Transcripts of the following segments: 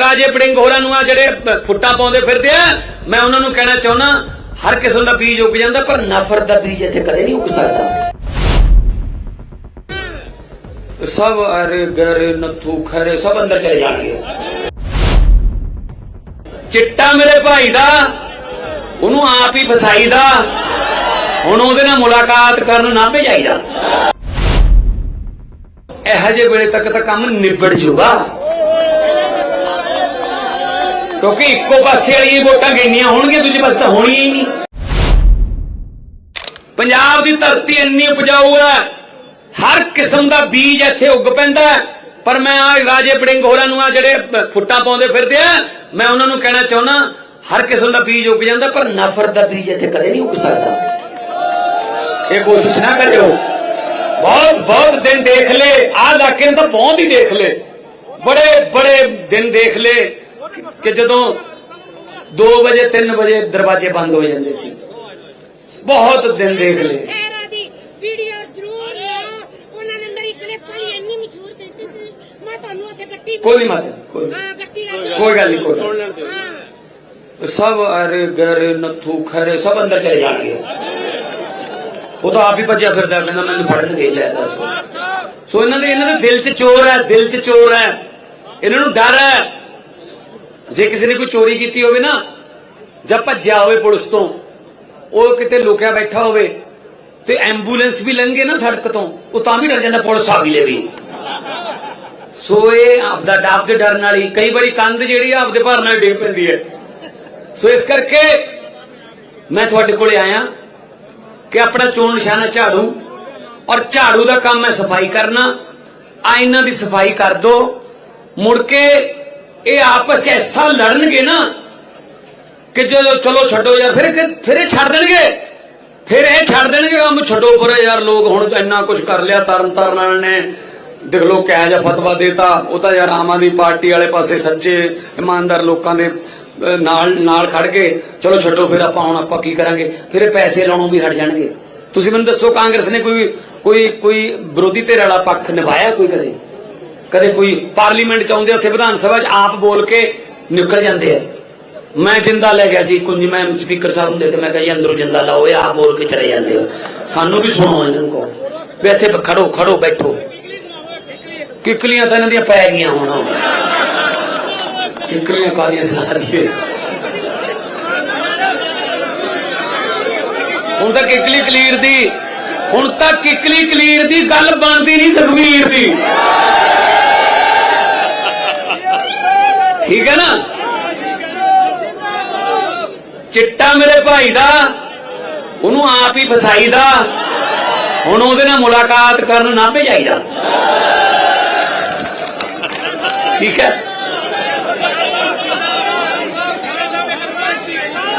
ਰਾਜੇ ਬੜਿੰਗ ਹੋਰਾਂ ਨੂੰ ਆ ਜਿਹੜੇ ਫੁੱਟਾਂ ਪਾਉਂਦੇ ਫਿਰਦੇ ਆ, ਮੈਂ ਉਹਨਾਂ ਨੂੰ ਕਹਿਣਾ ਚਾਹੁੰਦਾ, ਹਰ ਕਿਸਮ ਦਾ ਬੀਜ ਉੱਗ ਜਾਂਦਾ, ਪਰ ਨਫ਼ਰਤ ਦਾ ਬੀਜ ਇੱਥੇ ਕਦੇ ਨਹੀਂ ਉੱਗ ਸਕਦਾ। ਸਭ ਅਰੇ ਗਰੇ ਨੱਥੂ ਖਰੇ, ਸਭ ਅੰਦਰ ਚਲੇ ਜਾਣਗੇ। ਚਿੱਟਾ ਮੇਰੇ ਭਾਈ ਦਾ, ਉਹਨੂੰ ਆਪ ਹੀ ਫਸਾਈਦਾ ਹੁਣ ਉਹਦੇ ਨਾਲ ਮੁਲਾਕਾਤ ਕਰਨ ਨਾ ਭੇਜਾਈਦਾ ਇਹੋ ਜਿਹੇ ਵੇਲੇ ਤੱਕ ਤਾਂ ਕੰਮ ਨਿਬੜ ਜੂਗਾ। ਕਿਉਂਕਿ ਇੱਕੋ ਪਾਸੇ ਵਾਲੀਆਂ ਵੋਟਾਂ ਗਿਣਨੀਆਂ ਹੋਣਗੀਆਂ, ਦੂਜੇ ਪਾਸੇ ਤਾਂ ਹੋਣੀਆਂ ਹੀ ਨਹੀਂ। ਪੰਜਾਬ ਦੀ ਧਰਤੀ ਇੰਨੀ ਉਪਜਾਊ ਹੈ, ਹਰ ਕਿਸਮ ਦਾ ਬੀਜ ਇੱਥੇ ਉੱਗ ਪੈਂਦਾ ਪਰ ਮੈਂ ਆ ਰਾਜੇ ਬੜਿੰਗ ਹੋਰਾਂ ਨੂੰ ਆ ਜਿਹੜੇ ਫੁੱਟਾਂ ਪਾਉਂਦੇ ਫਿਰਦੇ ਆ, ਮੈਂ ਉਹਨਾਂ ਨੂੰ ਕਹਿਣਾ ਚਾਹੁੰਦਾ, ਹਰ ਕਿਸਮ ਦਾ ਬੀਜ ਉੱਗ ਜਾਂਦਾ, ਪਰ ਨਫ਼ਰਤ ਦਾ ਬੀਜ ਇੱਥੇ ਕਦੇ ਨਹੀਂ ਉੱਗ ਸਕਦਾ। ਇਹ ਕੋਸ਼ਿਸ਼ ਨਾ ਕਰਿਓ। ਬਹੁਤ ਬਹੁਤ ਦਿਨ ਦੇਖ ਲੇ ਆ ਇਲਾਕੇ ਨੂੰ ਤਾਂ ਬਹੁਤ ਹੀ ਦੇਖ ਲੇ ਬੜੇ ਬੜੇ ਦਿਨ ਦੇਖ ਲੇ ਕਿ ਜਦੋਂ 2 ਵਜੇ 3 ਵਜੇ ਦਰਵਾਜ਼ੇ ਬੰਦ ਹੋ ਜਾਂਦੇ ਸੀ। ਬਹੁਤ ਦਿਨ ਦੇਖ ਲੇ ਖੈਰਾ ਦੀ ਵੀਡੀਓ ਜ਼ਰੂਰ ਲਿਆਓ। ਉਹਨਾਂ ਨੇ ਮੇਰੀ ਕਲਿੱਪ ਪਾਈ ਇੰਨੀ ਮਸ਼ਹੂਰ ਕੀਤੀ ਸੀ। ਮੈਂ ਤੁਹਾਨੂੰ ਉੱਥੇ ਗੱਟੀ ਕੋਈ ਨਹੀਂ ਮਾਤੇ ਕੋਈ ਕੋਈ ਗੱਲ ਨਹੀਂ ਕੋਈ ਸਭ ਅਰੇ ਗਰੇ ਨੱਥੂ ਖਰੇ ਸਭ ਅੰਦਰ ਚਲੇ ਜਾਣਗੇ। ਉਹ ਤਾਂ ਆਪ ਹੀ ਭੱਜਿਆ ਫਿਰਦਾ ਕਹਿੰਦਾ ਮੈਨੂੰ ਫੜਨ ਗਏ ਲੈ ਦੱਸ। ਸੋ ਇਹਨਾਂ ਦੇ ਇਹਨਾਂ ਦੇ ਦਿਲ 'ਚ ਚੋਰ ਹੈ ਦਿਲ 'ਚ ਚੋਰ ਹੈ। ਇਹਨਾਂ ਨੂੰ ਡਰ ਹੈ। ਜੇ ਕਿਸੇ ਨੇ ਕੋਈ ਚੋਰੀ ਕੀਤੀ ਹੋਵੇ ਨਾ, ਜਾਂ ਭੱਜਿਆ ਹੋਵੇ ਪੁਲਿਸ ਤੋਂ, ਉਹ ਕਿਤੇ ਲੁਕਿਆ ਬੈਠਾ ਹੋਵੇ, ਤੇ ਐਂਬੂਲੈਂਸ ਵੀ ਲੰਘੇ ਨਾ ਸੜਕ ਤੋਂ, ਉਹ ਤਾਂ ਵੀ ਡਰ ਜਾਂਦਾ ਪੁਲਿਸ ਆ ਵੀ। ਸੋ ਇਹ ਆਪਦਾ ਡਾਬ ਦੇ ਡਰ ਨਾਲ ਕਈ ਵਾਰੀ ਕੰਧ ਜਿਹੜੀ ਆਪਦੇ ਭਰ ਨਾਲ ਡਿੱਗ ਪੈਂਦੀ ਹੈ। ਸੋ ਇਸ ਕਰਕੇ ਮੈਂ ਤੁਹਾਡੇ ਕੋਲੇ ਆਇਆ ਕਿ ਆਪਣਾ ਚੋਣ ਨਿਸ਼ਾਨਾ ਝਾੜੂ, ਔਰ ਝਾੜੂ ਦਾ ਕੰਮ ਹੈ ਸਫ਼ਾਈ ਕਰਨਾ, ਆ ਇਹਨਾਂ ਦੀ ਸਫ਼ਾਈ ਕਰ ਦੋ। ਮੁੜ ਕੇ ਇਹ ਆਪਸ ਚ ਐਸਾ ਲੜਨਗੇ ਨਾ ਕਿ ਜਦੋਂ ਚਲੋ ਛੱਡੋ ਯਾਰ, ਫਿਰ ਫਿਰ ਇਹ ਛੱਡ ਦੇਣਗੇ। ਫਿਰ ਇਹ ਛੱਡ ਦੇਣਗੇ ਕੰਮ ਛੱਡੋ ਪਰੇ ਯਾਰ, ਲੋਕ ਹੁਣ ਇੰਨਾ ਕੁਝ ਕਰ ਲਿਆ ਤਰਨ ਤਾਰਨ ਵਾਲਿਆਂ ਨੇ। ਦੇਖ ਲੋ ਕਿਹਾ ਜਿਹਾ ਫਤਵਾ ਦੇਤਾ, ਉਹ ਤਾਂ ਯਾਰ ਆਮ ਆਦਮੀ ਪਾਰਟੀ ਵਾਲੇ ਪਾਸੇ ਸੱਚੇ ਇਮਾਨਦਾਰ ਲੋਕਾਂ ਦੇ ਨਾਲ ਨਾਲ ਖੜ ਕੇ, ਚਲੋ ਛੱਡੋ, ਫਿਰ ਆਪਾਂ ਹੁਣ ਆਪਾਂ ਕੀ ਕਰਾਂਗੇ? ਫਿਰ ਇਹ ਪੈਸੇ ਲਾਉਣੋਂ ਵੀ ਹਟ ਜਾਣਗੇ। ਤੁਸੀਂ ਮੈਨੂੰ ਦੱਸੋ, ਕਾਂਗਰਸ ਨੇ ਕੋਈ ਕੋਈ ਕੋਈ ਵਿਰੋਧੀ ਧਿਰ ਵਾਲਾ ਪੱਖ ਨਿਭਾਇਆ ਕੋਈ ਕਦੇ? ਕਦੇ ਕੋਈ ਪਾਰਲੀਮੈਂਟ ਚ ਆਉਂਦੇ ਉੱਥੇ ਵਿਧਾਨ ਸਭਾ ਚ ਆਪ ਬੋਲ ਕੇ ਨਿਕਲ ਜਾਂਦੇ ਆ। ਮੈਂ ਜਿੰਦਾ ਲੈ ਗਿਆ ਸੀ, ਕੁੰਜ ਮੈਂ ਸਪੀਕਰ ਸਾਹਿਬ ਨੂੰ ਦੇ ਕੇ ਮੈਂ ਕਿਹਾ ਜੀ ਅੰਦਰੋਂ ਜਿੰਦਾ ਲਾਓ, ਇਹ ਆਪ ਬੋਲ ਕੇ ਚਲੇ ਜਾਂਦੇ ਹੋ ਸਾਨੂੰ ਵੀ ਸੁਣੋ ਇਹਨਾਂ ਨੂੰ ਕਹੋ। ਵੀ ਇੱਥੇ ਖੜੋ ਖੜੋ, ਬੈਠੋ। ਕਿੱਕਲੀਆਂ ਤਾਂ ਇਹਨਾਂ ਦੀਆਂ ਪੈ ਗਈਆਂ ਹੁਣ। ਕਿੱਕਲੀਆਂ ਕਾਦੀਆਂ ਸੁਣਾ ਦਈਏ। ਹੁਣ ਤਾਂ ਕਿਕਲੀ ਕਲੀਰ ਦੀ, ਹੁਣ ਤਾਂ ਕਿਕਲੀ ਕਲੀਰ ਦੀ ਗੱਲ ਬਣਦੀ ਨਹੀਂ ਸੁਖਵੀਰ ਦੀ। ਠੀਕ ਹੈ ਨਾ? ਚਿੱਟਾ ਮੇਰੇ ਭਾਈ ਦਾ, ਉਹਨੂੰ ਆਪ ਹੀ ਫਸਾਈਦਾ ਹੁਣ ਉਹਦੇ ਨਾਲ ਮੁਲਾਕਾਤ ਕਰਨ ਨਾ ਭੇਜਾਈਦਾ ਠੀਕ ਹੈ?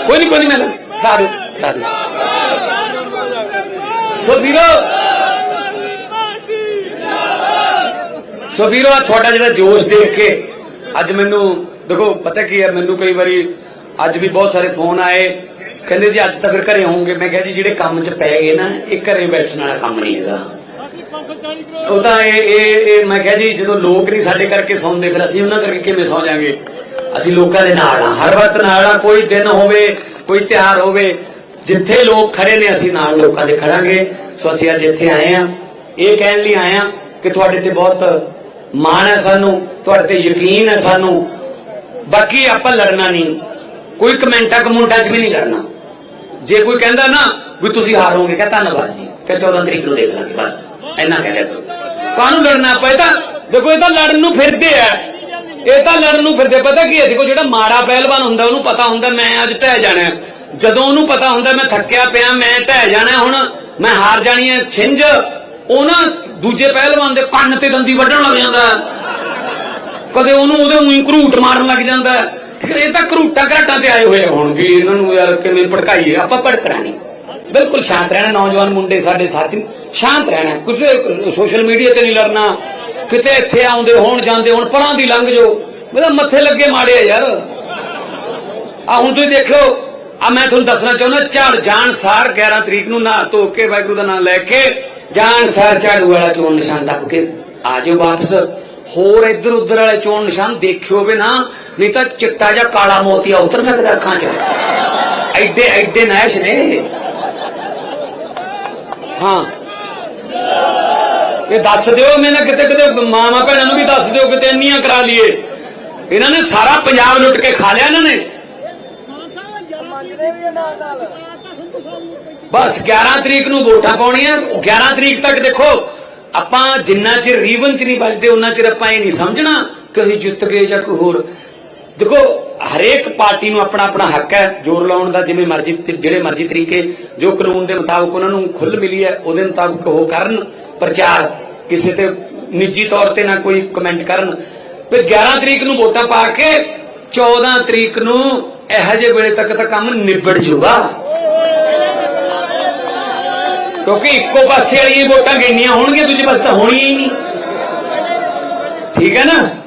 ਕੋਈ ਨਹੀਂ ਕੋਈ ਨਹੀਂ ਮੈਂ ਲਾ ਦੋ ਲਾ ਦੋ ਸੋ ਵੀਰੋ ਸੋ ਵੀਰੋ ਤੁਹਾਡਾ ਜਿਹੜਾ ਜੋਸ਼ ਦੇਖ ਕੇ ਅੱਜ ਮੈਨੂੰ, ਦੇਖੋ, ਪਤਾ ਕੀ ਹੈ, ਮੈਨੂੰ ਕਈ ਵਾਰੀ ਅੱਜ ਵੀ ਬਹੁਤ ਸਾਰੇ ਫੋਨ ਆਏ। ਕਹਿੰਦੇ ਜੀ, ਅੱਜ ਤਾਂ ਫਿਰ ਘਰੇ ਹੋਵੋਗੇ। ਮੈਂ ਕਿਹਾ ਜੀ, ਜਿਹੜੇ ਕੰਮ 'ਚ ਪੈ ਗਏ ਨਾ, ਇਹ ਘਰੇ ਬੈਠਣ ਵਾਲਾ ਕੰਮ ਨਹੀਂ ਹੈਗਾ। ਉਹ ਤਾਂ ਇਹ ਇਹ ਮੈਂ ਕਿਹਾ ਜੀ, ਜਦੋਂ ਲੋਕ ਨਹੀਂ ਸਾਡੇ ਕਰਕੇ ਸੌਂਦੇ, ਫਿਰ ਅਸੀਂ ਉਹਨਾਂ ਕਰਕੇ ਕਿਵੇਂ ਸੌ ਜਾਾਂਗੇ? ਅਸੀਂ ਲੋਕਾਂ ਦੇ ਨਾਲ ਆ ਹਰ ਵਕਤ ਨਾਲ ਆ ਕੋਈ ਦਿਨ ਹੋਵੇ, ਕੋਈ ਤਿਉਹਾਰ ਹੋਵੇ, ਜਿੱਥੇ ਲੋਕ ਖੜੇ ਨੇ, ਅਸੀਂ ਨਾਲ ਲੋਕਾਂ ਦੇ ਖੜਾਂਗੇ। ਸੋ ਅਸੀਂ ਅੱਜ ਇੱਥੇ ਆਏ ਆ ਇਹ ਕਹਿਣ ਲਈ ਆਏ ਆ ਕਿ ਤੁਹਾਡੇ ਤੇ ਬਹੁਤ ਮਾਣ ਹੈ ਸਾਨੂੰ, ਤੁਹਾਡੇ ਤੇ ਯਕੀਨ ਹੈ ਸਾਨੂੰ। ਬਾਕੀ ਆਪਾਂ ਲੜਨਾ ਨਹੀਂ। ਕੋਈ ਕਮੈਂਟਾਂ ਕਮੁੰਟਾਂ 'ਚ ਵੀ ਨਹੀਂ ਲੜਨਾ। ਜੇ ਕੋਈ ਕਹਿੰਦਾ ਨਾ ਵੀ ਤੁਸੀਂ ਹਾਰੋਗੇ ਕਹ ਧੰਨਵਾਦ ਜੀ। ਕਹ 14 ਤਰੀਕ ਨੂੰ ਦੇਖ ਲਾਂਗੇ, ਬਸ। ਇੰਨਾ ਕਹਿ ਦਿਆ ਕਰੋ ਕਾਹਨੂੰ ਲੜਨਾ ਪਏ ਤਾਂ ਦੇਖੋ, ਇਹ ਤਾਂ ਲੜਨ ਨੂੰ ਫਿਰਦੇ ਆ। ਇਹ ਤਾਂ ਲੜਨ ਨੂੰ ਫਿਰਦੇ ਪਤਾ ਕੀ ਹੈ? ਦੇਖੋ, ਜਿਹੜਾ ਮਾੜਾ ਪਹਿਲਵਾਨ ਹੁੰਦਾ, ਉਹਨੂੰ ਪਤਾ ਹੁੰਦਾ, ਮੈਂ ਅੱਜ ਢਹਿ ਜਾਣਾ ਜਦੋਂ ਉਹਨੂੰ ਪਤਾ ਹੁੰਦਾ, ਮੈਂ ਥੱਕਿਆ ਪਿਆ, ਮੈਂ ਢਹਿ ਜਾਣਾ ਹੁਣ। ਮੈਂ ਹਾਰ ਜਾਣੀ ਹੈ, ਛਿੰਝ। ਉਹ ਨਾ ਦੂਜੇ ਪਹਿਲਵਾਨ ਦੇ ਕੰਨ ਤੇ ਦੰਦੀ ਵੱਢਣ ਲੱਗ ਜਾਂਦਾ। ਕਦੇ ਉਹਨੂੰ ਉਹਦੇ ਉਹੀ ਘਰੂਟ ਮਾਰਨ ਲੱਗ ਜਾਂਦਾ। ਇਹ ਤਾਂ ਘਰੂਟਾਂ ਘਰਾਟਾਂ ਤੇ ਆਏ ਹੋਏ ਆ ਇਹਨਾਂ ਨੂੰ ਯਾਰ ਕਿਵੇਂ ਭੜਕਾਈਏ? ਆਪਾਂ ਭੜਕਣਾ ਨਹੀਂ ਬਿਲਕੁਲ ਸ਼ਾਂਤ ਰਹਿਣਾ, ਨੌਜਵਾਨ ਮੁੰਡੇ ਸਾਡੇ ਸਾਥੀ। ਸ਼ਾਂਤ ਰਹਿਣਾ। ਕੁਝ ਸੋਸ਼ਲ ਮੀਡੀਆ ਤੇ ਨਹੀਂ ਲੜਨਾ। ਕਿਤੇ ਇੱਥੇ ਆਉਂਦੇ ਹੋਣ, ਜਾਂਦੇ ਹੋਣ ਪਰਾਂ ਦੀ ਲੰਘ ਜੋ ਮੇਰਾ ਮੱਥੇ ਲੱਗੇ ਮਾੜੇ ਆ ਯਾਰ। ਆ ਹੁਣ ਤੁਸੀਂ ਦੇਖੋ ਆ ਮੈਂ ਤੁਹਾਨੂੰ ਦੱਸਣਾ ਚਾਹੁੰਦਾ ਝੜ ਜਾਣ ਸਾਰ 11 ਤਰੀਕ ਨੂੰ ਨਾ ਧੋ ਕੇ ਵਾਹਿਗੁਰੂ ਦਾ ਨਾਮ ਲੈ ਕੇ ਜਾਣ ਸਾਰ ਝਾੜੂ ਵਾਲਾ ਚੋਣ ਨਿਸ਼ਾਨ ਦੱਬ ਕੇ ਆ ਜਾਓ ਵਾਪਸ। ਹੋਰ ਇੱਧਰ ਉੱਧਰ ਵਾਲੇ ਚੋਣ ਨਿਸ਼ਾਨ ਦੇਖਿਓ ਵੀ ਨਾ, ਨਹੀਂ ਤਾਂ ਚਿੱਟਾ ਜਾਂ ਕਾਲਾ ਮੋਤੀਆ ਉਤਰ ਸਕਦਾ ਅੱਖਾਂ 'ਚ। ਐਡੇ ਐਡੇ ਨੈਸ਼ ਨੇ ਹਾਂ। ਇਹ ਦੱਸ ਦਿਓ ਮੈਨੂੰ ਕਿਤੇ ਕਿਤੇ ਮਾਮਾ ਭੈਣਾਂ ਨੂੰ ਵੀ ਦੱਸ ਦਿਓ ਕਿਤੇ ਇੰਨੀਆਂ ਕਰਾ ਲਈਏ। ਇਹਨਾਂ ਨੇ ਸਾਰਾ ਪੰਜਾਬ ਲੁੱਟ ਕੇ ਖਾ ਲਿਆ ਇਹਨਾਂ ਨੇ। ਬਸ 11 ਤਰੀਕ ਨੂੰ ਵੋਟਾਂ ਪਾਉਣੀਆਂ 11 ਤਰੀਕ ਤੱਕ ਦੇਖੋ, ਆਪਾਂ ਜਿੰਨਾ ਚਿਰ ਰੀਵਨ ਚ ਨਹੀਂ ਬਚਦੇ ਉਹਨਾਂ ਚਿਰ ਆਪਾਂ ਇਹ ਨਹੀਂ ਸਮਝਣਾ ਕਿ ਅਸੀਂ ਜਿੱਤ ਗਏ ਜਾਂ ਕੋਈ ਹੋਰ। ਦੇਖੋ, ਹਰੇਕ ਪਾਰਟੀ ਨੂੰ ਆਪਣਾ ਆਪਣਾ ਹੱਕ ਹੈ, ਜ਼ੋਰ ਲਾਉਣ ਦਾ ਜਿਵੇਂ ਮਰਜ਼ੀ ਜਿਹੜੇ ਮਰਜ਼ੀ ਤਰੀਕੇ, ਜੋ ਕਾਨੂੰਨ ਦੇ ਮੁਤਾਬਕ ਉਹਨਾਂ ਨੂੰ ਖੁੱਲ ਮਿਲੀ ਹੈ, ਉਹਦੇ ਮੁਤਾਬਕ ਉਹ ਕਰਨ ਪ੍ਰਚਾਰ, ਕਿਸੇ ਤੇ ਨਿੱਜੀ ਤੌਰ ਤੇ ਨਾ ਕੋਈ ਕਮੈਂਟ ਕਰਨ। ਫਿਰ 11 ਤਰੀਕ ਨੂੰ ਵੋਟਾਂ ਪਾ ਕੇ 14 ਤਰੀਕ ਨੂੰ ਇਹੋ ਜਿਹੇ ਵੇਲੇ ਤੱਕ ਤਾਂ ਕੰਮ ਨਿਬੜ ਜਾਊਗਾ। ਕਿਉਂਕਿ ਇੱਕੋ ਪਾਸੇ ਵਾਲੀਆਂ ਵੋਟਾਂ ਗਿਣਨੀਆਂ ਹੋਣਗੀਆਂ, ਦੂਜੇ ਪਾਸੇ ਤਾਂ ਹੋਣੀਆਂ ਹੀ ਨਹੀਂ। ਠੀਕ ਹੈ ਨਾ?